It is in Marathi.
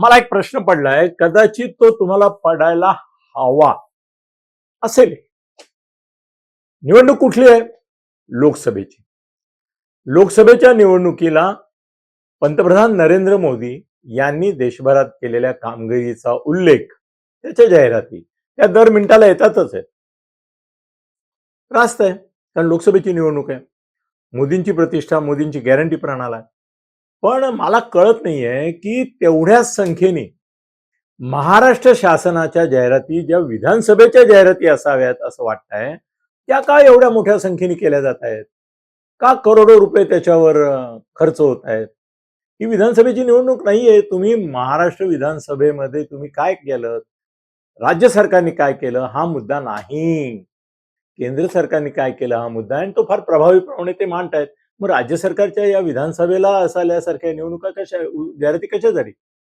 मला एक प्रश्न पडलाय कदाचित तो तुम्हाला पडायला हवा. असेल निवडणूक कुठली आहे? लोकसभेची. लोकसभेच्या निवडणुकीला पंतप्रधान नरेंद्र मोदी यांनी देशभरात केलेल्या कामगिरीचा उल्लेख त्याच्या जाहिराती त्या दर मिनिटाला येतातच आहेत. रास्त आहे कारण लोकसभेची निवडणूक आहे. मोदींची प्रतिष्ठा मोदींची गॅरंटी प्रणाला आहे. पण मला कळत नाहीये की तेवढ्याच संख्येने महाराष्ट्र शासनाच्या जाहिराती ज्या विधानसभेच्या जाहिराती असाव्यात असं वाटतंय त्या का एवढ्या मोठ्या संख्येने केल्या जात आहेत? का करोडो रुपये त्याच्यावर खर्च होत आहेत? ही विधानसभेची निवडणूक नाहीये. तुम्ही महाराष्ट्र विधानसभेमध्ये तुम्ही काय केलं राज्य सरकारने काय केलं? हा मुद्दा नाही. केंद्र सरकारने काय केलं हा मुद्दा? आहे आणि तो फार प्रभावीपणे ते मांडतायत. मग राज्य सरकारच्या या विधानसभेला असाल्यासारख्या निवडणुका कशा विद्यार्थी कशा झाली